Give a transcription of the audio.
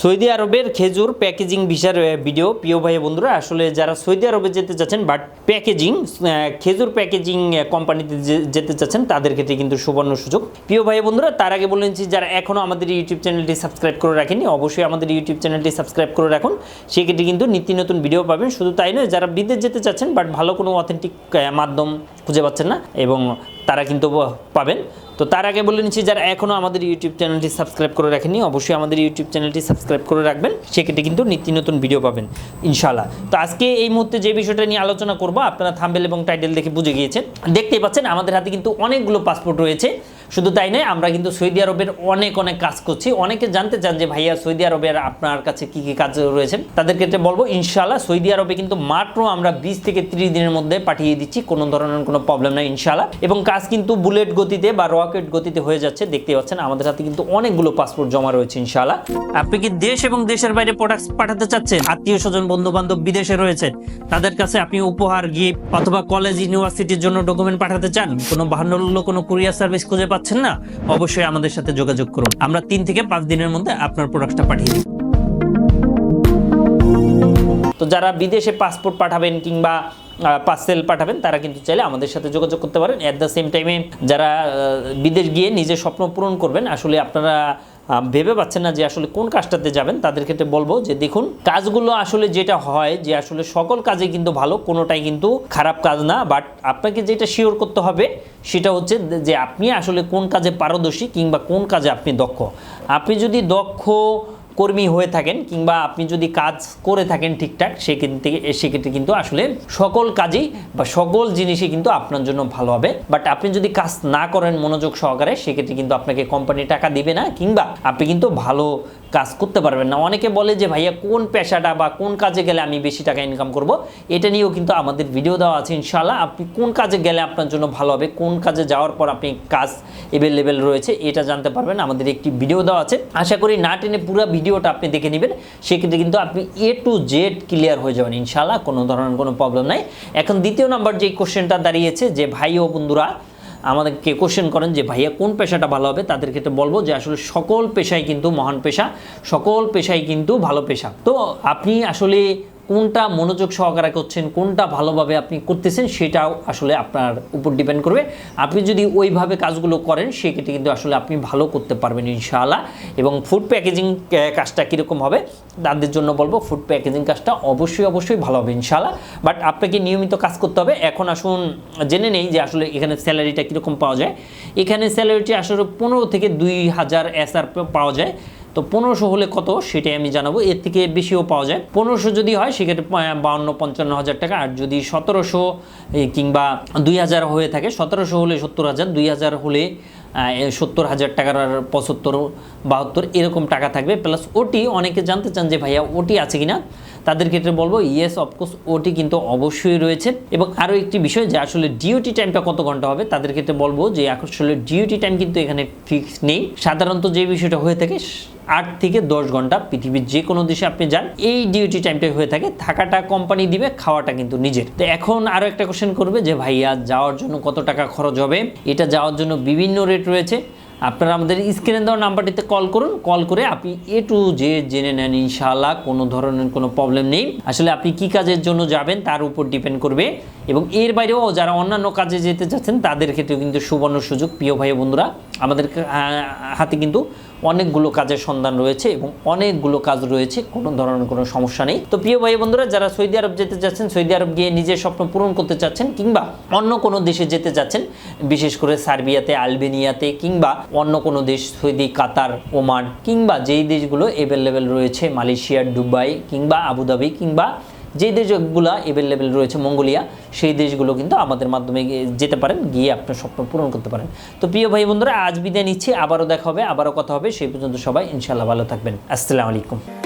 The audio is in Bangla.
সৌদি আরবের খেজুর প্যাকেজিং ভিসার ভিডিও প্রিয় ভাই বন্ধুরা, আসলে যারা সৌদি আরবে যেতে চাচ্ছেন বাট প্যাকেজিং খেজুর প্যাকেজিং কোম্পানিতে যেতে চাচ্ছেন, তাদের ক্ষেত্রে কিন্তু সুবর্ণ সুযোগ। প্রিয় ভাই বন্ধুরা, তার আগে বললেন যে যারা এখনও আমাদের ইউটিউব চ্যানেলটি সাবস্ক্রাইব করে রাখেনি অবশ্যই আমাদের ইউটিউব চ্যানেলটি সাবস্ক্রাইব করে রাখুন। সেক্ষেত্রে কিন্তু নিত্য নতুন ভিডিও পাবেন। শুধু তাই নয়, যারা বিদেশ যেতে চাচ্ছেন বাট ভালো কোনো অথেন্টিক মাধ্যম খুঁজে পাচ্ছেন না, এবং তারা কিন্তু পাবেন। তো তার আগে বলে নিচ্ছি, যারা এখনও আমাদের ইউটিউব চ্যানেলটি সাবস্ক্রাইব করে রাখেনি অবশ্যই আমাদের ইউটিউব চ্যানেলটি সাবস্ক্রাইব করে রাখবেন। সেক্ষেত্রে কিন্তু নিত্য নতুন ভিডিও পাবেন, ইনশাআল্লাহ। তো আজকে এই মুহূর্তে যে বিষয়টা নিয়ে আলোচনা করব, আপনারা থাম্বেল এবং টাইটেল দেখে বুঝে গিয়েছেন। দেখতেই পাচ্ছেন, আমাদের হাতে কিন্তু অনেকগুলো পাসপোর্ট রয়েছে। শুধু তাই নয়, আমরা কিন্তু সৌদি আরবের অনেক অনেক কাজ করছি। অনেকে জানতে চান যে, ভাইয়া, সৌদি আরবের আপনার কাছে কি কি কাজ রয়েছে? তাদের ক্ষেত্রে বলব, ইনশাআল্লাহ, সৌদি আরবে কিন্তু মাত্র আমরা বিশ থেকে ত্রিশ দিনের মধ্যে পাঠিয়ে দিচ্ছি। কোনো ধরনের কোনো প্রবলেম নাই, ইনশাআল্লাহ। এবং কাজ কিন্তু বুলেট গতিতে বা রকেট গতিতে হয়ে যাচ্ছে দেখতে পাচ্ছেন। আমাদের হাতে কিন্তু অনেকগুলো পাসপোর্ট জমা রয়েছে ইনশাআল্লাহ। আপনি কি দেশ এবং দেশের বাইরে প্রোডাক্ট পাঠাতে চাচ্ছেন? আত্মীয় স্বজন বন্ধু বান্ধব বিদেশে রয়েছেন তাদের কাছে আপনি উপহার গিফট অথবা কলেজ ইউনিভার্সিটির জন্য ডকুমেন্ট পাঠাতে চান? কোনো বাহান্ন কোনো কুরিয়ার সার্ভিস খুঁজে পাচ্ছেন না? অবশ্যই আমাদের সাথে যোগাযোগ করুন। আমরা তিন থেকে পাঁচ দিনের মধ্যে আপনার প্রোডাক্টটা পাঠিয়ে দিই। তো যারা বিদেশে পাসপোর্ট পাঠাবেন কিংবা পার্সেল পাঠাবেন, তারা কিন্তু চাইলে আমাদের সাথে যোগাযোগ করতে পারেন। অ্যাট দ্য সেম টাইমে যারা বিদেশ গিয়ে নিজের স্বপ্ন পূরণ করবেন, আসলে আপনারা ভেবে পাচ্ছেন না যে আসলে কোন কাজটাতে যাবেন, তাদের ক্ষেত্রে বলব যে দেখুন, কাজগুলো আসলে যেটা হয় যে আসলে সকল কাজে কিন্তু ভালো, কোনোটাই কিন্তু খারাপ কাজ না বাট আপনাকে যেটা শিওর করতে হবে, সেটা হচ্ছে যে আপনি আসলে কোন কাজে পারদর্শী কিংবা কোন কাজে আপনি দক্ষ। আপনি যদি দক্ষ কর্মী হয়ে থাকেন কিংবা আপনি যদি কাজ করে থাকেন ঠিকঠাক সেক্ষেত্রে সেক্ষেত্রে কিন্তু আসলে সকল কাজই বা সকল জিনিসই কিন্তু আপনার জন্য ভালো হবে। বাট আপনি যদি কাজ না করেন মনোযোগ সহকারে সেক্ষেত্রে কিন্তু আপনাকে কোম্পানি টাকা দিবে না কিংবা আপনি কিন্তু ভালো কাজ করতে পারবেন না। অনেকে বলে যে, ভাইয়া, কোন পেশাটা বা কোন কাজে গেলে আমি বেশি টাকা ইনকাম করব? এটা নিয়েও কিন্তু আমাদের ভিডিও দেওয়া আছে, ইনশাআল্লাহ। আপনি কোন কাজে গেলে আপনার জন্য ভালো হবে, কোন কাজে যাওয়ার পর আপনি কাজ এভেলেবেল রয়েছে, এটা জানতে পারবেন। আমাদের একটি ভিডিও দেওয়া আছে। আশা করি না টেনে পুরো ভিডিওটা আপনি দেখে নেবেন। সেক্ষেত্রে কিন্তু আপনি এ টু জেড ক্লিয়ার হয়ে যাবেন, ইনশাআল্লাহ। কোনো ধরনের কোনো প্রবলেম নাই। এখন দ্বিতীয় নাম্বার যে কোশ্চেনটা দাঁড়িয়েছে, যে ভাই ও বন্ধুরা আমাদেরকে কোশ্চেন করেন যে, ভাইয়া, কোন পেশাটা ভালো হবে? তাদের ক্ষেত্রে বলব যে, আসলে সকল পেশাই কিন্তু মহান পেশা, সকল পেশাই কিন্তু ভালো পেশা। তো আপনি আসলে কোনটা মনোযোগ সহকারে করছেন, কোনটা ভালোভাবে আপনি করতেছেন সেটাও আসলে আপনার উপর ডিপেন্ড করবে। আপনি যদি ওইভাবে কাজগুলো করেন, সেক্ষেত্রে কিন্তু আসলে আপনি ভালো করতে পারবেন ইনশাআল্লাহ। এবং ফুড প্যাকেজিং কাজটা কীরকম হবে, তাদের জন্য বলব ফুড প্যাকেজিং কাজটা অবশ্যই অবশ্যই ভালো হবে ইনশাআল্লাহ। বাট আপনাকে নিয়মিত কাজ করতে হবে। এখন আসুন, জেনে নেই যে আসলে এখানে স্যালারিটা কীরকম পাওয়া যায়। এখানে স্যালারিটি আসলে পনেরো থেকে দুই হাজার এসআর পাওয়া যায়। তো পনেরোশো হলে কত? সেটাই আমি জানাব। এর থেকে বেশিও পাওয়া যায়। পনেরোশো যদি হয়, সেক্ষেত্রে বাউন্ন, পঞ্চান্ন হাজার টাকা। আর যদি সতেরোশো কিংবা দুই হাজার হয়ে থাকে, সতেরোশো হলে সত্তর হাজার, দুই হাজার হলে সত্তর হাজার টাকার আর পঁচাত্তর, বাহাত্তর, এরকম টাকা থাকবে। প্লাস ওটি, অনেকে জানতে চান যে ভাইয়া, ওটি আছে কিনা? তাদের ক্ষেত্রে বলব ইয়েস অফকোর্স ওটি কিন্তু অবশ্যই রয়েছে। এবং আরও একটি বিষয় যে আসলে ডিউটি টাইমটা কত ঘণ্টা হবে, তাদের ক্ষেত্রে বলব যে আসলে ডিউটি টাইম কিন্তু এখানে ফিক্স নেই। সাধারণত যে বিষয়টা হয়ে থাকে, আট থেকে দশ ঘণ্টা পৃথিবীর যে কোনো দেশে আপনি যান, এই ডিউটি টাইমটা হয়ে থাকে। থাকাটা কোম্পানি দিবে, খাওয়াটা কিন্তু নিজের। তো এখন আরও একটা কোশ্চেন করবে যে ভাইয়া, যাওয়ার জন্য কত টাকা খরচ হবে? এটা যাওয়ার জন্য বিভিন্ন রেট রয়েছে। আপনারা আমাদের স্ক্রিনে দেওয়া নাম্বারটিতে কল করুন। কল করে আপনি এ টু জে জেনে নেন ইনশাআল্লাহ, কোনো ধরনের কোনো প্রবলেম নেই। আসলে আপনি কি কাজের জন্য যাবেন তার উপর ডিপেন্ড করবে। এবং এর বাইরেও যারা অন্যান্য কাজে যেতে চাচ্ছেন তাদের ক্ষেত্রেও কিন্তু সুবর্ণ সুযোগ। প্রিয় ভাই বন্ধুরা, আমাদের হাতে কিন্তু অনেকগুলো কাজের সন্ধান রয়েছে এবং অনেকগুলো কাজ রয়েছে, কোনো ধরনের কোনো সমস্যা নেই। তো প্রিয় ভাই বন্ধুরা, যারা সৌদি আরব যেতে চাচ্ছেন সৌদি আরব গিয়ে নিজের স্বপ্ন পূরণ করতে চাচ্ছেন কিংবা অন্য কোনো দেশে যেতে চাচ্ছেন বিশেষ করে সার্বিয়াতে, আলবেনিয়াতে কিংবা অন্য কোনো দেশ, সৌদি, কাতার, ওমান কিংবা যেই দেশগুলো অ্যাভেলেবেল রয়েছে, মালয়েশিয়া, দুবাই কিংবা আবুধাবি কিংবা যে দেশগুলো অ্যাভেলেবেল রয়েছে, মঙ্গোলিয়া, সেই দেশগুলো কিন্তু আমাদের মাধ্যমে যেতে পারেন, গিয়ে আপনার স্বপ্ন পূরণ করতে পারেন। তো প্রিয় ভাই বন্ধুরা, আজ বিদায় নিচ্ছি, আবারও দেখা হবে, আবারও কথা হবে, সেই পর্যন্ত সবাই ইনশাল্লাহ ভালো থাকবেন। আসসালামু আলাইকুম।